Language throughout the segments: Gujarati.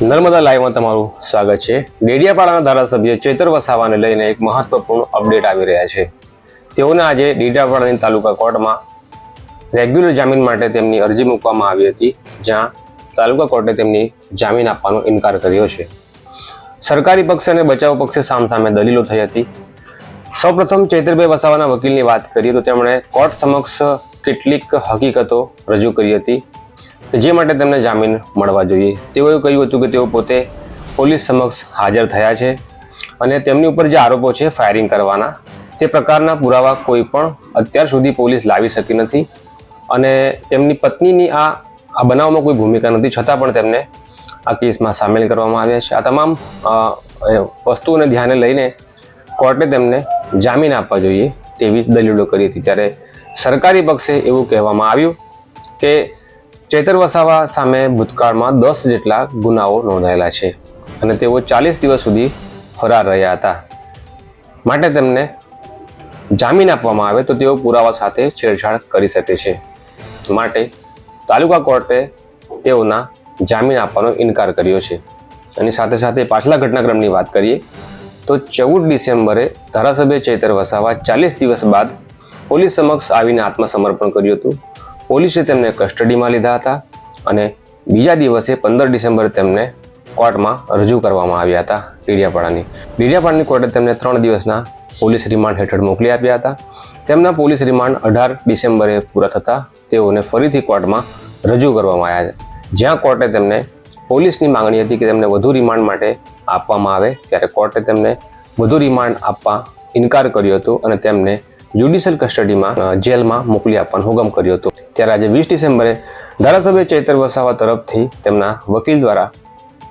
નર્મદા લાઈવમાં તમારું સ્વાગત છે. ડેડિયાપાડાના ધારાસભ્ય ચેતર વસાવાને લઈને એક મહત્વપૂર્ણ અપડેટ આવી રહ્યા છે. તેઓને આજે ડેડિયાપાડાની તાલુકા કોર્ટમાં રેગ્યુલર જામીન માટે તેમની અરજી મૂકવામાં આવી હતી, જ્યાં તાલુકા કોર્ટે તેમની જામીન આપવાનો ઇનકાર કર્યો છે. સરકારી પક્ષ અને બચાવ પક્ષે સામસામે દલીલો થઈ હતી. સૌપ્રથમ ચૈતરભાઈ વસાવાના વકીલની વાત કરીએ તો તેમણે કોર્ટ સમક્ષ કેટલીક હકીકતો રજૂ કરી હતી. જે માટે તેમને જામીન મળવા જોઈએ. તેઓએ કહ્યું હતું કે તેઓ પોતે પોલીસ સમક્ષ હાજર થયા છે અને તેમની ઉપર જે આરોપો છે ફાયરિંગ કરવાના, તે પ્રકારના પુરાવા કોઈ પણ અત્યાર સુધી પોલીસ લાવી શકી નથી અને તેમની પત્નીની આ આ બનાવમાં કોઈ ભૂમિકા નથી, છતાં પણ તેમને આ કેસમાં સામેલ કરવામાં આવ્યા છે. આ તમામ વસ્તુઓને ધ્યાને લઈને કોર્ટે તેમને જામીન આપવા જોઈએ તેવી દલીલો કરી હતી. ત્યારે સરકારી પક્ષે એવું કહેવામાં આવ્યું કે ચેતર વસાવા સામે ભૂતકાળમાં દસ જેટલા ગુનાઓ નોંધાયેલા છે અને તેઓ ચાલીસ દિવસ સુધી ફરાર રહ્યા હતા. માટે તેમને જામીન આપવામાં આવે તો તેઓ પુરાવા સાથે છેડછાડ કરી શકે છે. માટે તાલુકા કોર્ટે તેઓના જામીન આપવાનો ઇનકાર કર્યો છે. અને સાથે સાથે પાછલા ઘટનાક્રમની વાત કરીએ તો ચૌદ ડિસેમ્બરે ધારાસભ્ય ચેતર વસાવા ચાલીસ દિવસ બાદ પોલીસ સમક્ષ આવીને આત્મસમર્પણ કર્યું હતું. પોલીસે તેમને કસ્ટડીમાં લીધા હતા અને બીજા દિવસે પંદર ડિસેમ્બરે તેમને કોર્ટમાં રજૂ કરવામાં આવ્યા હતા ડેડિયાપાડાની. ડેડિયાપાડાની કોર્ટે તેમને ત્રણ દિવસના પોલીસ રિમાન્ડ હેઠળ મોકલી આપ્યા હતા. તેમના પોલીસ રિમાન્ડ અઢાર ડિસેમ્બરે પૂરા થતાં તેઓને ફરીથી કોર્ટમાં રજૂ કરવામાં આવ્યા હતા જ્યાં કોર્ટે તેમને પોલીસની માંગણી હતી કે તેમને વધુ રિમાન્ડ માટે આપવામાં આવે, ત્યારે કોર્ટે તેમને વધુ રિમાન્ડ આપવા ઇનકાર કર્યો હતો અને તેમને જ્યુડિશિયલ કસ્ટડીમાં જેલમાં મોકલી આપવાનો હુકમ કર્યો હતો. ત્યારે આજે વીસ ડિસેમ્બરે ધારાસભ્ય ચૈતર વસાવા તરફથી તેમના વકીલ દ્વારા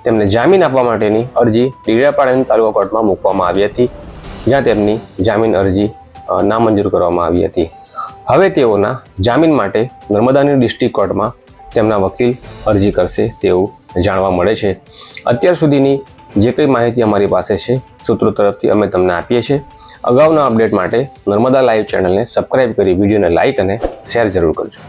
તેમને જામીન આપવા માટેની અરજી ડીડાપાડાની તાલુકા કોર્ટમાં મૂકવામાં આવી હતી, જ્યાં તેમની જામીન અરજી નામંજૂર કરવામાં આવી હતી. હવે તેઓના જામીન માટે નર્મદાની ડિસ્ટ્રિક્ટ કોર્ટમાં તેમના વકીલ અરજી કરશે તેવું જાણવા મળે છે. અત્યાર સુધીની જે કંઈ માહિતી અમારી પાસે છે, સૂત્રો તરફથી અમે તમને આપીએ છીએ. અગાઉના અપડેટ માટે નર્મદા લાઈવ ચેનલને સબસ્ક્રાઇબ કરી વિડીયોને લાઇક અને શેર જરૂર કરજો.